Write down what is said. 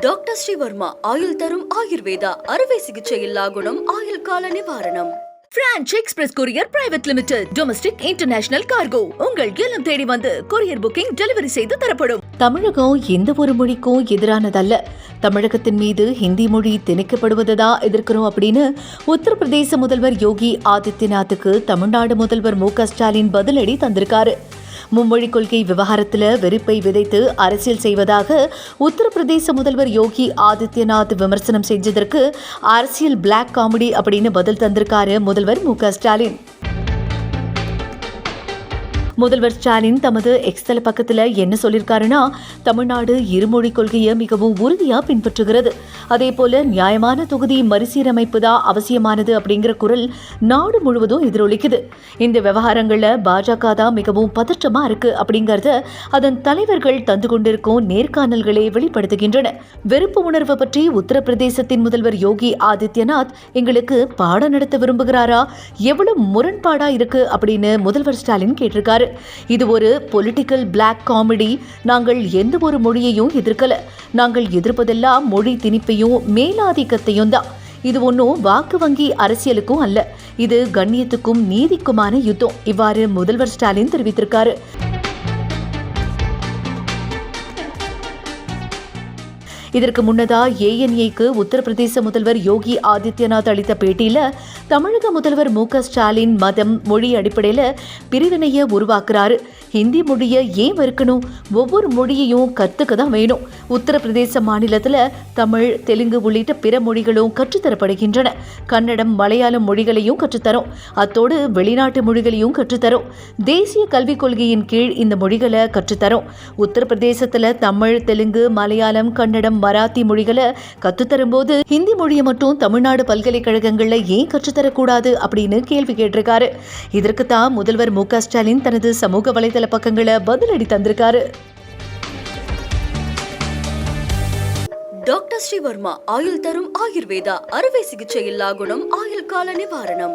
Doctor Sreevarma ஆயுள் தரும் ஆயுர்வேதா அறுவை சிகிச்சை இல்லா குணம் ஆயுள் கால நிவாரணம். Branch express courier private limited domestic international cargo உங்கள் இல்லம் தேடி வந்து கொரியர் புக்கிங் டெலிவரி செய்து தரப்படும். தமிழகம் எந்த ஒரு மொழிக்கும் எதிரானதல்ல. தமிழகத்தின் மீது ஹிந்தி மொழி திணிக்கப்படுவதுதான் எதிர்க்கிறோம் அப்படின்னு உத்தரப்பிரதேச முதல்வர் யோகி ஆதித்யநாத்துக்கு தமிழ்நாடு முதல்வர் மு ஸ்டாலின் பதிலடி தந்திருக்காரு. மும்மொழி கொள்கை விவகாரத்தில் வெறுப்பை விதைத்து அரசியல் செய்வதாக உத்தரப்பிரதேச முதல்வர் யோகி ஆதித்யநாத் விமர்சனம் செஞ்சதற்கு அரசியல் பிளாக் காமெடி அப்படின்னு பதில் தந்திருக்காரு முதல்வர் மு ஸ்டாலின். முதல்வர் ஸ்டாலின் தமது எக்ஸ்தல பக்கத்துல என்ன சொல்லியிருக்காருன்னா தமிழ்நாடு இருமொழி கொள்கையை மிகவும் உறுதியா பின்பற்றுகிறது. அதே போல நியாயமான தொகுதி மறுசீரமைப்பு தான் அவசியமானது அப்படிங்கிற குரல் நாடு முழுவதும் எதிரொலிக்குது. இந்த விவகாரங்கள்ல பாஜக தான் மிகவும் பதற்றமா இருக்கு அப்படிங்கறத அதன் தலைவர்கள் தந்து கொண்டிருக்கும் நேர்காணல்களே வெளிப்படுத்துகின்றன. வெறுப்பு உணர்வு பற்றி உத்தரப்பிரதேசத்தின் முதல்வர் யோகி ஆதித்யநாத் எங்களுக்கு பாடம் நடத்த விரும்புகிறாரா? எவ்வளவு முரண்பாடா இருக்கு அப்படின்னு முதல்வர் ஸ்டாலின் கேட்டிருக்காரு. இது ஒரு பொலிட்டிக்கல் பிளாக் காமெடி நாங்கள் எந்த ஒரு மொழியையும் எதிர்க்கல. நாங்கள் எதிர்ப்பதெல்லாம் மொழி திணிப்பையும் மேலாதிக்கத்தையும் தான். இது ஒன்றும் வாக்கு வங்கி அரசியலுக்கும் அல்ல. இது கண்ணியத்துக்கும் நீதிக்குமான யுத்தம். இவ்வாறு முதல்வர் ஸ்டாலின் தெரிவித்திருக்காரு. இதற்கு முன்னதா ஏஎன்ஏக்கு உத்தரப்பிரதேச முதல்வர் யோகி ஆதித்யநாத் அளித்த பேட்டியில் தமிழக முதல்வர் மு க ஸ்டாலின் மதம் மொழி அடிப்படையில் பிரிவினையை உருவாக்குறாரு. ஹிந்தி மொழியை ஏன் வெறுக்கணும்? ஒவ்வொரு மொழியையும் கற்றுக்க தான் வேணும். உத்தரப்பிரதேச மாநிலத்தில் தமிழ் தெலுங்கு உள்ளிட்ட பிற மொழிகளும் கற்றுத்தரப்படுகின்றன. கன்னடம் மலையாளம் மொழிகளையும் கற்றுத்தரும். அத்தோடு வெளிநாட்டு மொழிகளையும் கற்றுத்தரும். தேசிய கல்விக் கொள்கையின் கீழ் இந்த மொழிகளை கற்றுத்தரோம். உத்தரப்பிரதேசத்தில் தமிழ் தெலுங்கு மலையாளம் கன்னடம் மராத்தி மொழிகளை கற்றுத்தரும்போது ஹிந்தி மொழியை மட்டும் தமிழ்நாடு பல்கலைக்கழகங்களில் ஏன் கற்றுத்தரக்கூடாது அப்படின்னு கேள்வி கேட்டிருக்காரு. இதற்கு தான் முதல்வர் மு ஸ்டாலின் தனது சமூக வலைதள பக்கங்களை பதிலடி தந்திருக்காரு. டாக்டர் ஸ்ரீவர்மா ஆயுள் தரும் ஆயுர்வேதா அறுவை சிகிச்சை இல்லா குணம் ஆயுள் கால நிவாரணம்.